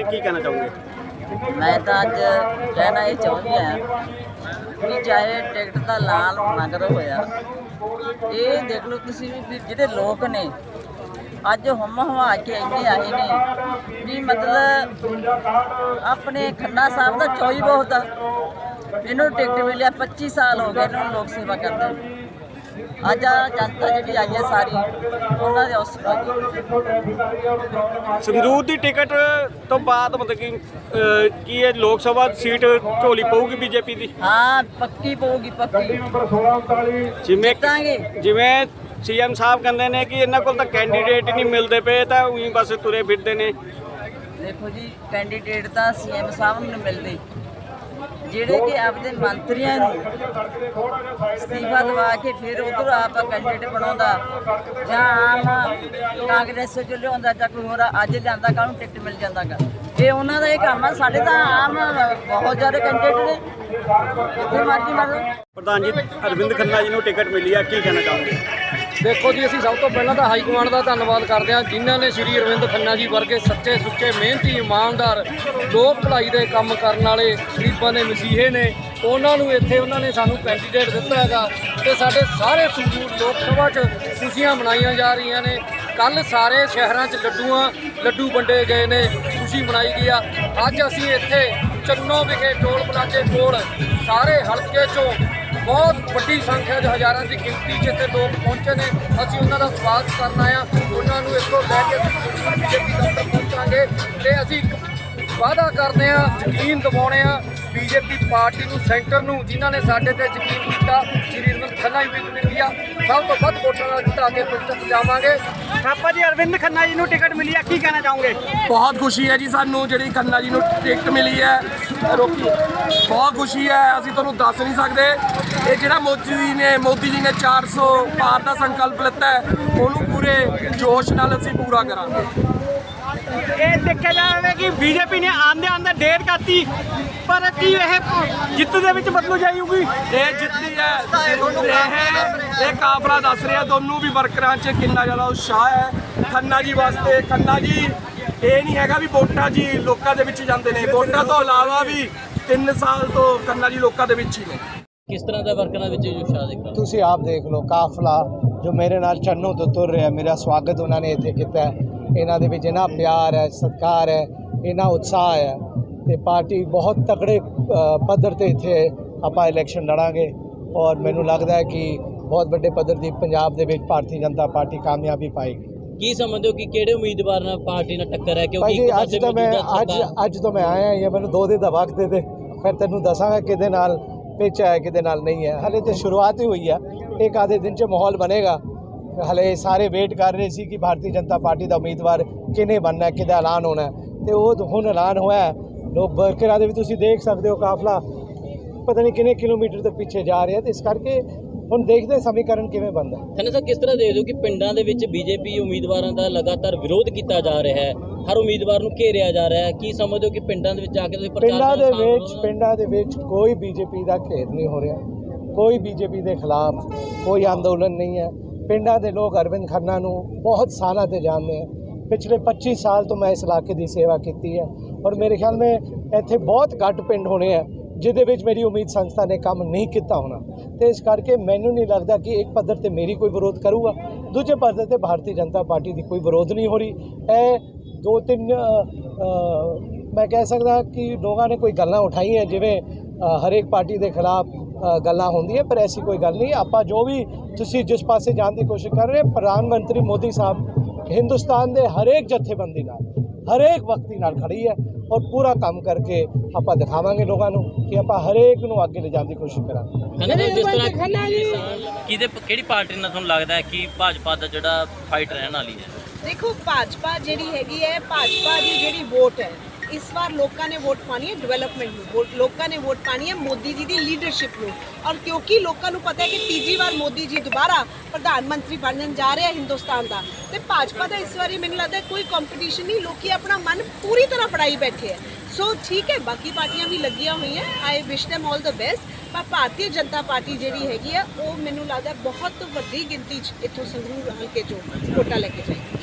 ਕੀ ਕਹਿਣਾ ਚਾਹੋਗੇ ਮੈਂ ਤਾਂ ਅੱਜ ਕਹਿਣਾ ਇਹ ਚਾਹੁੰਦੀ ਹਾਂ ਕਿ ਚਾਹੇ ਟਿਕਟ ਦਾ ਲਾਲ ਮਗਰ ਹੋਇਆ, ਇਹ ਦੇਖ ਲਓ ਤੁਸੀਂ ਵੀ ਵੀ ਜਿਹੜੇ ਲੋਕ ਨੇ, ਅੱਜ ਹਮ ਹਵਾ ਕੇ ਇੰਨੇ ਆਏ ਨੇ ਵੀ ਮਤਲਬ ਆਪਣੇ ਖੰਨਾ ਸਾਹਿਬ ਦਾ ਚੋਈ ਬਹੁਤ ਆ ਇਹਨੂੰ ਟਿਕਟ ਮਿਲਿਆ 25 ਸਾਲ ਹੋ ਗਏ ਇਹਨਾਂ ਨੂੰ ਲੋਕ ਸੇਵਾ ਕਰਦੇ ਨੂੰ। ਅੱਜ ਆ ਜਨਤਾ ਜਿਹੜੀ ਆਈ ਹੈ ਸਾਰੀ ਉਹਨਾਂ ਦੇ ਹੌਸਲਾ ਸੰਗਰੂਰ ਦੀ ਟਿਕਟ ਤੋਂ ਬਾਅਦ ਮਤਲਬ ਕਿ ਅਹ, ਕੀ ਇਹ ਲੋਕ ਸਭਾ ਸੀਟ ਝੋਲੀ ਪਊਗੀ ਬੀਜੇਪੀ ਦੀ? ਹਾਂ ਪੱਕੀ ਪਊਗੀ ਪੱਕੀ। ਜਿਵੇਂ ਜਿੱਤਾਂਗੇ। ਜਿਵੇਂ ਸੀਐਮ ਸਾਹਿਬ ਕਹਿੰਦੇ ਨੇ ਕਿ ਇਹਨਾਂ ਕੋਲ ਤਾਂ ਕੈਂਡੀਡੇਟ ਹੀ ਨਹੀਂ ਮਿਲਦੇ ਪਏ ਤਾਂ ਉਹੀ ਬਸ ਤੁਰੇ ਫਿਰਦੇ ਨੇ। ਦੇਖੋ ਜੀ ਕੈਂਡੀਡੇਟ ਤਾਂ ਸੀਐਮ ਸਾਹਿਬ ਨੂੰ ਮਿਲਦੇ। ਜਿਹੜੇ ਕਿ ਆਪਦੇ ਮੰਤਰੀਆਂ ਨੂੰ ਅਸਤੀਫਾ ਦਵਾ ਕੇ ਫਿਰ ਉਧਰ ਆਪ ਕੈਂਡੀਡੇਟ ਬਣਾਉਂਦਾ, ਜਾਂ ਆਮ ਕਾਂਗਰਸ ਚ ਲਿਆਉਂਦਾ ਜਾਂ ਕੋਈ ਹੋਰ, ਅੱਜ ਲਿਆਂਦਾ ਕਾਹਨੂੰ ਟਿਕਟ ਮਿਲ ਜਾਂਦਾ ਗਾ। ਇਹ ਉਹਨਾਂ ਦਾ ਇਹ ਕੰਮ ਆ, ਸਾਡੇ ਤਾਂ ਆਮ ਬਹੁਤ ਜ਼ਿਆਦਾ ਕੈਂਡੀਡੇਟ ਨੇ। ਜਿੱਥੇ ਮਰਜ਼ੀ ਮਰੋ ਪ੍ਰਧਾਨ ਜੀ, ਅਰਵਿੰਦ ਖੰਨਾ ਜੀ ਨੂੰ ਟਿਕਟ ਮਿਲੀ ਆ, ਕੀ ਕਹਿਣਾ ਚਾਹੁੰਦੇ ਦੇਖੋ ਜੀ, ਅਸੀਂ ਸਭ ਤੋਂ ਪਹਿਲਾਂ ਤਾਂ ਹਾਈ ਕਮਾਂਡ ਦਾ ਧੰਨਵਾਦ ਕਰਦੇ ਹਾਂ, ਜਿਨ੍ਹਾਂ ਨੇ ਸ਼੍ਰੀ ਅਰਵਿੰਦ ਖੰਨਾ ਜੀ ਵਰਗੇ ਸੱਚੇ ਸੁੱਚੇ ਮਿਹਨਤੀ ਇਮਾਨਦਾਰ ਲੋਕ ਭਲਾਈ ਦੇ ਕੰਮ ਕਰਨ ਵਾਲੇ ਗਰੀਬਾਂ ਦੇ ਮਸੀਹੇ ਨੇ। ਉਹਨਾਂ ਨੂੰ ਇੱਥੇ ਉਹਨਾਂ ਨੇ ਸਾਨੂੰ ਕੈਂਡੀਡੇਟ ਦਿੱਤਾ ਹੈਗਾ ਤੇ ਸਾਡੇ ਸਾਰੇ ਸੰਗਰੂਰ ਲੋਕ ਸਭਾ 'ਚ ਖੁਸ਼ੀਆਂ ਮਨਾਈਆਂ ਜਾ ਰਹੀਆਂ ਨੇ। ਕੱਲ ਸਾਰੇ ਸ਼ਹਿਰਾਂ 'ਚ ਲੱਡੂਆਂ, ਲੱਡੂ ਵੰਡੇ ਗਏ ਨੇ, ਖੁਸ਼ੀ ਮਨਾਈ ਗਈ ਆ। ਅੱਜ ਅਸੀਂ ਇੱਥੇ ਚੰਨੋ ਵਿਖੇ ਟੋਲ ਪਲਾਜ਼ੇ ਕੋਲ ਸਾਰੇ ਹਲਕੇ 'ਚੋਂ ਬਹੁਤ ਵੱਡੀ ਸੰਖਿਆ 'ਚ ਹਜ਼ਾਰਾਂ ਦੀ ਗਿਣਤੀ 'ਚ ਇੱਥੇ ਲੋਕ ਪਹੁੰਚੇ ਨੇ। ਅਸੀਂ ਉਹਨਾਂ ਦਾ ਸਵਾਗਤ ਕਰਨ ਆਏ ਹਾਂ। ਉਹਨਾਂ ਨੂੰ ਇੱਥੋਂ ਲੈ ਕੇ ਅਸੀਂ ਬੀਜੇਪੀ ਦਫ਼ਤਰ ਪਹੁੰਚਾਂਗੇ ਤੇ ਅਸੀਂ ਇੱਕ ਵਾਅਦਾ ਕਰਦੇ ਹਾਂ, ਯਕੀਨ ਦਿਵਾਉਣੇ ਆ ਬੀਜੇਪੀ ਪਾਰਟੀ ਨੂੰ, ਸੈਂਟਰ ਨੂੰ, ਜਿਨ੍ਹਾਂ ਨੇ ਸਾਡੇ ਤੇ ਯਕੀਨ ਕੀਤਾ, ਸ਼੍ਰੀ ਖੰਨਾ ਜੀ ਨੂੰ ਇੰਡੀਆ ਸਭ ਤੋਂ ਵੱਧ ਵੋਟਾਂ ਨਾਲ ਜਿੱਤਾ ਕੇ ਜਾਵਾਂਗੇ। ਥਾਪਾ ਜੀ ਅਰਵਿੰਦ ਖੰਨਾ ਜੀ ਨੂੰ ਟਿਕਟ ਮਿਲੀ ਆ ਕੀ ਕਹਿਣਾ ਚਾਹੋਗੇ? ਬਹੁਤ ਖੁਸ਼ੀ ਹੈ ਜੀ ਸਾਨੂੰ ਜਿਹੜੀ ਖੰਨਾ ਜੀ ਨੂੰ ਟਿਕਟ ਮਿਲੀ ਹੈ। ਰੋਕੀ। ਬਹੁਤ ਖੁਸ਼ੀ ਹੈ ਅਸੀਂ ਤੁਹਾਨੂੰ ਦੱਸ ਨਹੀਂ ਸਕਦੇ। ਇਹ ਜਿਹੜਾ ਮੋਦੀ ਜੀ ਨੇ ਮੋਦੀ ਜੀ ਨੇ 400 ਪਾਰ ਦਾ ਸੰਕਲਪ ਲਿੱਤਾ ਹੈ ਉਹਨੂੰ ਪੂਰੇ ਜੋਸ਼ ਨਾਲ ਅਸੀਂ ਪੂਰਾ ਕਰਾਂਗੇ। ਇਹ ਦੇਖਿਆ ਜਾਵੇ ਕਿ ਬੀਜੇਪੀ ਨੇ ਆਂਦੇ ਆਂਦੇ ਡੇਢ ਕਰਤੀ ਪਰ ਕੀ ਇਹ ਜਿੱਤ ਦੇ ਵਿੱਚ ਬਦਲੂ ਜਾਊਗੀ? ਇਹ ਜਿੱਤਦੀ ਹੈ। ਇਹ ਇਹ ਕਾਫਲਾ ਦੱਸ ਰਿਹਾ ਦੋਨੋਂ ਵੀ ਵਰਕਰਾਂ 'ਚ ਕਿੰਨਾ ਜ਼ਿਆਦਾ ਉਤਸ਼ਾਹ ਹੈ। ਖੰਨਾ ਜੀ ਵਾਸਤੇ ਖੰਨਾ ਜੀ ਇਹ ਨਹੀਂ ਹੈਗਾ ਵੀ ਵੋਟਾਂ ਜੀ ਲੋਕਾਂ ਦੇ ਵਿੱਚ ਜਾਂਦੇ ਨੇ। ਵੋਟਾਂ ਤੋਂ ਇਲਾਵਾ ਵੀ 3 ਸਾਲ ਤੋਂ ਖੰਨਾ ਜੀ ਲੋਕਾਂ ਦੇ ਵਿੱਚ ਹੀ ਨੇ। ਕਿਸ ਤਰ੍ਹਾਂ ਦਾ ਵਰਕਰਾਂ ਵਿੱਚ ਉਤਸ਼ਾਹ ਦੇਖਦਾ ਤੁਸੀਂ ਆਪ ਦੇਖ ਲਓ ਕਾਫਲਾ ਜੋ ਮੇਰੇ ਨਾਲ ਚੰਨੋ ਤੋਂ ਤੁਰ ਰਿਹਾ ਮੇਰਾ ਸਵਾਗਤ ਉਹਨਾਂ ਨੇ ਇੱਥੇ ਕੀਤਾ ਹੈ। ਇਹਨਾਂ ਦੇ ਵਿੱਚ ਇਹਨਾਂ ਪਿਆਰ ਹੈ ਸਤਿਕਾਰ ਹੈ ਇਹਨਾਂ ਉਤਸ਼ਾਹ ਹੈ ਤੇ ਪਾਰਟੀ ਬਹੁਤ ਤਕੜੇ ਪੱਧਰ ਤੇ ਇੱਥੇ ਆਪਾਂ ਇਲੈਕਸ਼ਨ ਲੜਾਂਗੇ ਔਰ ਮੈਨੂੰ ਲੱਗਦਾ ਹੈ ਕਿ ਬਹੁਤ ਵੱਡੇ ਪੱਧਰ ਦੀ ਪੰਜਾਬ ਦੇ ਵਿੱਚ ਭਾਰਤੀ ਜਨਤਾ ਪਾਰਟੀ ਕਾਮਯਾਬੀ ਪਾਏਗੀ। ਕੀ ਸਮਝਦੇ ਹੋ ਕਿ ਕਿਹੜੇ ਉਮੀਦਵਾਰ ਨਾਲ ਪਾਰਟੀ ਨਾਲ ਟੱਕਰ ਹੈ? ਕਿਉਂਕਿ ਅੱਜ ਤਾਂ ਮੈਂ ਅੱਜ ਅੱਜ ਤੋਂ ਮੈਂ ਆਇਆ ਹਾਂ ਮੈਨੂੰ ਦੋ ਦਿਨ ਦਾ ਵਕਤ ਦੇ ਦੇ। ਫਿਰ ਤੈਨੂੰ ਦੱਸਾਂਗਾ ਕਿਹਦੇ ਨਾਲ ਪਿੱਚ ਹੈ ਕਿਹਦੇ ਨਾਲ ਨਹੀਂ ਹੈ। ਹਲੇ ਤੇ ਸ਼ੁਰੂਆਤ ਹੀ ਹੋਈ ਹੈ। ਇੱਕ ਆਧੇ ਦਿਨ 'ਚ ਮਾਹੌਲ ਬਣੇਗਾ। ਹਲੇ ਸਾਰੇ ਵੇਟ ਕਰ ਰਹੇ ਸੀ ਕਿ ਭਾਰਤੀ ਜਨਤਾ ਪਾਰਟੀ ਦਾ ਉਮੀਦਵਾਰ ਕਿਹਨੇ ਬਣਨਾ ਕਿਹਦਾ ਐਲਾਨ ਹੋਣਾ ਤੇ ਉਹ ਤਾਂ ਹੁਣ ਐਲਾਨ ਹੋਇਆ। ਲੋਕ ਵਰਕਰਾਂ ਦੇ ਵੀ ਤੁਸੀਂ ਦੇਖ ਸਕਦੇ ਹੋ ਕਾਫਲਾ ਪਤਾ ਨਹੀਂ ਕਿੰਨੇ ਕਿਲੋਮੀਟਰ ਤੱਕ ਪਿੱਛੇ ਜਾ ਰਿਹਾ ਤੇ ਇਸ ਕਰਕੇ ਹੁਣ ਦੇਖਦੇ ਹਾਂ ਸਮੀਕਰਨ ਕਿਵੇਂ ਬਣਦਾ ਹੈ। ਖੰਨਾ ਸਾਹਿਬ ਕਿਸ ਤਰ੍ਹਾਂ ਦੇਖਦੇ ਹੋ ਕਿ ਪਿੰਡਾਂ ਦੇ ਵਿੱਚ ਬੀਜੇਪੀ ਉਮੀਦਵਾਰਾਂ ਦਾ ਲਗਾਤਾਰ ਵਿਰੋਧ ਕੀਤਾ ਜਾ ਰਿਹਾ ਹੈ ਹਰ ਉਮੀਦਵਾਰ ਨੂੰ ਘੇਰਿਆ ਜਾ ਰਿਹਾ ਹੈ ਕੀ ਸਮਝਦੇ ਹੋ ਕਿ ਪਿੰਡਾਂ ਦੇ ਵਿੱਚ ਜਾ ਕੇ ਤੁਸੀਂ ਪ੍ਰਚਾਰ ਪਿੰਡਾਂ ਦੇ ਵਿੱਚ? ਪਿੰਡਾਂ ਦੇ ਵਿੱਚ ਕੋਈ ਬੀਜੇਪੀ ਦਾ ਘੇਰ ਨਹੀਂ ਹੋ ਰਿਹਾ ਕੋਈ ਬੀਜੇਪੀ ਦੇ ਖਿਲਾਫ ਕੋਈ ਅੰਦੋਲਨ ਨਹੀਂ ਹੈ ਪਿੰਡਾਂ ਦੇ ਲੋਕ ਅਰਵਿੰਦ ਖੰਨਾ ਨੂੰ ਬਹੁਤ ਸਾਲਾਂ ਤੇ ਜਾਣਦੇ ਹੈ ਪਿਛਲੇ 25 ਸਾਲ ਤੋਂ ਮੈਂ ਇਸ ਇਲਾਕੇ ਦੀ ਸੇਵਾ ਕੀਤੀ ਹੈ ਔਰ ਮੇਰੇ ਖਿਆਲ ਮੇ ਇੱਥੇ ਬਹੁਤ ਘੱਟ ਪਿੰਡ ਹੋਣੇ ਆ, ਜਿਹਦੇ ਵਿੱਚ ਮੇਰੀ ਉਮੀਦ ਸੰਸਥਾ ਨੇ ਕੰਮ ਨਹੀਂ ਕੀਤਾ ਹੋਣਾ। ਤੇ ਇਸ ਕਰਕੇ ਮੈਨੂੰ ਨਹੀਂ ਲੱਗਦਾ ਕਿ ਇੱਕ ਪੱਧਰ ਤੇ ਮੇਰੀ ਕੋਈ ਵਿਰੋਧ ਕਰੂਗਾ। ਦੂਜੇ ਪੱਧਰ ਤੇ ਭਾਰਤੀ ਜਨਤਾ ਪਾਰਟੀ ਦੀ ਕੋਈ ਵਿਰੋਧ ਨਹੀਂ ਹੋ ਰਹੀ। ਇਹ ਦੋ ਤਿੰਨ ਮੈਂ ਕਹਿ ਸਕਦਾ ਕਿ ਲੋਕਾਂ ਨੇ ਕੋਈ ਗੱਲਾਂ ਉਠਾਈਆਂ, ਜਿਵੇਂ ਹਰੇਕ ਪਾਰਟੀ ਦੇ ਖਿਲਾਫ ਗੱਲਾਂ ਹੁੰਦੀਆਂ ਪਰ ਐਸੀ ਕੋਈ ਗੱਲ ਨਹੀਂ। ਆਪਾਂ ਜੋ ਵੀ ਤੁਸੀਂ ਜਿਸ ਪਾਸੇ ਜਾਣ ਦੀ ਕੋਸ਼ਿਸ਼ ਕਰ ਰਹੇ ਪ੍ਰਧਾਨ ਮੰਤਰੀ ਮੋਦੀ ਸਾਹਿਬ ਹਿੰਦੁਸਤਾਨ ਦੇ ਹਰੇਕ ਜਥੇਬੰਦੀ ਨਾਲ ਹਰੇਕ ਵਕਤੀ ਨਾਲ ਖੜੀ ਹੈ ਔਰ ਪੂਰਾ ਕੰਮ ਕਰਕੇ ਆਪਾਂ ਦਿਖਾਵਾਂਗੇ ਲੋਕਾਂ ਨੂੰ ਕਿ ਆਪਾਂ ਹਰੇਕ ਨੂੰ ਅੱਗੇ ਲਿਜਾਣ ਦੀ ਕੋਸ਼ਿਸ਼ ਕਰਾਂਗੇ। ਜਿਸ ਤਰ੍ਹਾਂ ਕਿਹਦੇ ਕਿਹੜੀ ਪਾਰਟੀ ਨਾਲ ਤੁਹਾਨੂੰ ਲੱਗਦਾ ਹੈ ਕਿ ਭਾਜਪਾ ਦਾ ਜਿਹੜਾ ਫਾਈਟ ਰਹਿਣ ਵਾਲੀ ਹੈ? ਦੇਖੋ ਭਾਜਪਾ ਜਿਹੜੀ ਹੈਗੀ ਹੈ ਭਾਜਪਾ ਦੀ ਜਿਹੜੀ ਵੋਟ ਹੈ ਇਸ ਵਾਰ ਲੋਕਾਂ ਨੇ ਵੋਟ ਪਾਣੀ ਹੈ ਡਿਵੈਲਪਮੈਂਟ ਨੂੰ। ਵੋਟ ਲੋਕਾਂ ਨੇ ਵੋਟ ਪਾਣੀ ਹੈ ਮੋਦੀ ਜੀ ਦੀ ਲੀਡਰਸ਼ਿਪ ਨੂੰ। ਔਰ ਕਿਉਂਕਿ ਲੋਕਾਂ ਨੂੰ ਪਤਾ ਹੈ ਕਿ ਤੀਜੀ ਵਾਰ ਮੋਦੀ ਜੀ ਦੁਬਾਰਾ ਪ੍ਰਧਾਨ ਮੰਤਰੀ ਬਣਨ ਜਾ ਰਿਹਾ ਹਿੰਦੁਸਤਾਨ ਦਾ। ਤੇ ਭਾਜਪਾ ਦਾ ਇਸ ਵਾਰੀ ਮੈਨੂੰ ਲੱਗਦਾ ਕੋਈ ਕੰਪੀਟੀਸ਼ਨ ਨਹੀਂ, ਲੋਕੀ ਆਪਣਾ ਮਨ ਪੂਰੀ ਤਰ੍ਹਾਂ ਪੜਾਈ ਬੈਠੇ ਹੈ। ਸੋ ਠੀਕ ਹੈ, ਬਾਕੀ ਪਾਰਟੀਆਂ ਵੀ ਲੱਗੀਆਂ ਹੋਈਆਂ। ਆਈ ਵਿਸ਼ them all the best ਪਰ ਭਾਰਤੀ ਜਨਤਾ ਪਾਰਟੀ ਜਿਹੜੀ ਹੈਗੀ ਆ ਉਹ ਮੈਨੂੰ ਲੱਗਦਾ ਬਹੁਤ ਵੱਡੀ ਗਿਣਤੀ 'ਚ ਇੱਥੋਂ ਸੰਗਰੂਰ ਹਲਕੇ 'ਚੋਂ ਵੋਟਾਂ ਲੈ ਕੇ ਜਾਏਗੀ।